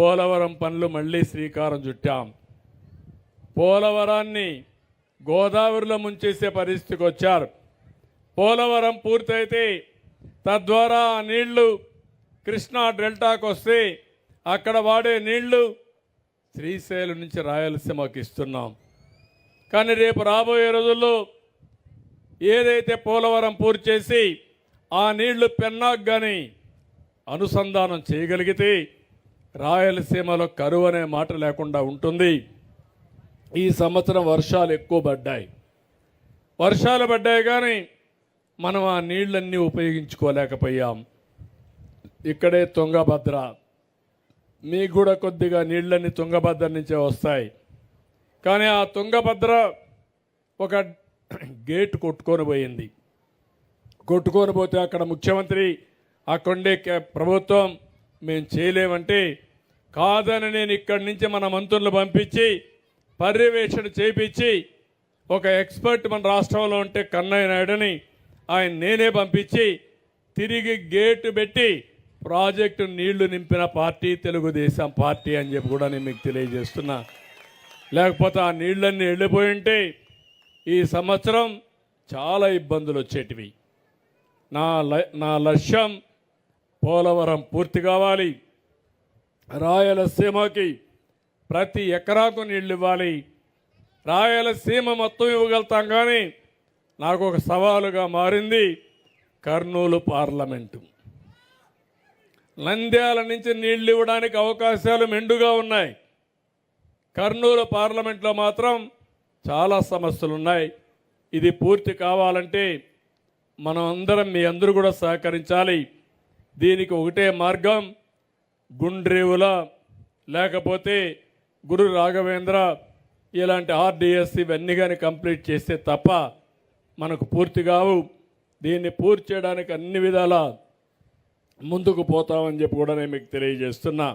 పోలవరం పనులు మళ్ళీ శ్రీకారం చుట్టాం. పోలవరాన్ని గోదావరిలో ముంచేసే పరిస్థితికి వచ్చారు. పోలవరం పూర్తయితే తద్వారా ఆ నీళ్ళు కృష్ణా డెల్టాకు వస్తే అక్కడ వాడే నీళ్ళు శ్రీశైలం నుంచి రాయలసీమకి ఇస్తున్నాం. కానీ రేపు రాబోయే రోజుల్లో ఏదైతే పోలవరం పూర్తి చేసి ఆ నీళ్ళు పెన్నాకు కానీ అనుసంధానం చేయగలిగితే రాయలసీమలో కరువు అనే మాట లేకుండా ఉంటుంది. ఈ సంవత్సరం వర్షాలు ఎక్కువ పడ్డాయి. వర్షాలు పడ్డాయి కానీ మనం ఆ నీళ్ళన్నీ ఉపయోగించుకోలేకపోయాం. ఇక్కడే తుంగభద్ర. మీకు కూడా కొద్దిగా నీళ్ళన్నీ తుంగభద్ర నుంచే వస్తాయి. కానీ ఆ తుంగభద్ర ఒక గేట్ కొట్టుకొని పోయింది. కొట్టుకొని పోతే అక్కడ ముఖ్యమంత్రి అక్కడే ప్రభుత్వం మేము చేయలేమంటే కాదని నేను ఇక్కడి నుంచి మన మంత్రులు పంపించి పర్యవేక్షణ చేపించి ఒక ఎక్స్పర్ట్ మన రాష్ట్రంలో ఉంటే కన్నయ్య నాయుడుని ఆయన నేనే పంపించి తిరిగి గేటు పెట్టి ప్రాజెక్టు నీళ్ళు నింపిన పార్టీ తెలుగుదేశం పార్టీ అని చెప్పి కూడా నేను మీకు తెలియజేస్తున్నా. లేకపోతే ఆ నీళ్ళన్నీ వెళ్ళిపోయి ఉంటే ఈ సంవత్సరం చాలా ఇబ్బందులు వచ్చేటివి. నా ల- నా లక్ష్యం పోలవరం పూర్తి కావాలి. రాయలసీమకి ప్రతి ఎకరాకు నీళ్ళు ఇవ్వాలి. రాయలసీమ మొత్తం ఇవ్వగలుగుతాం కానీ నాకు ఒక సవాలుగా మారింది కర్నూలు పార్లమెంటు. నంద్యాల నుంచి నీళ్ళు ఇవ్వడానికి అవకాశాలు మెండుగా ఉన్నాయి. కర్నూలు పార్లమెంట్లో మాత్రం చాలా సమస్యలు ఉన్నాయి ఇది పూర్తి కావాలంటే మనం అందరం మీ అందరూ కూడా సహకరించాలి. దీనికి ఒకటే మార్గం గుండ్రేవుల లేకపోతే గురు రాఘవేంద్ర ఇలాంటి ఆర్డిఎస్ ఇవన్నీ కానీ కంప్లీట్ చేస్తే తప్ప మనకు పూర్తి కావు. దీన్ని పూర్తి చేయడానికి అన్ని విధాలా ముందుకు పోతామని చెప్పి కూడా నేను మీకు తెలియజేస్తున్నా.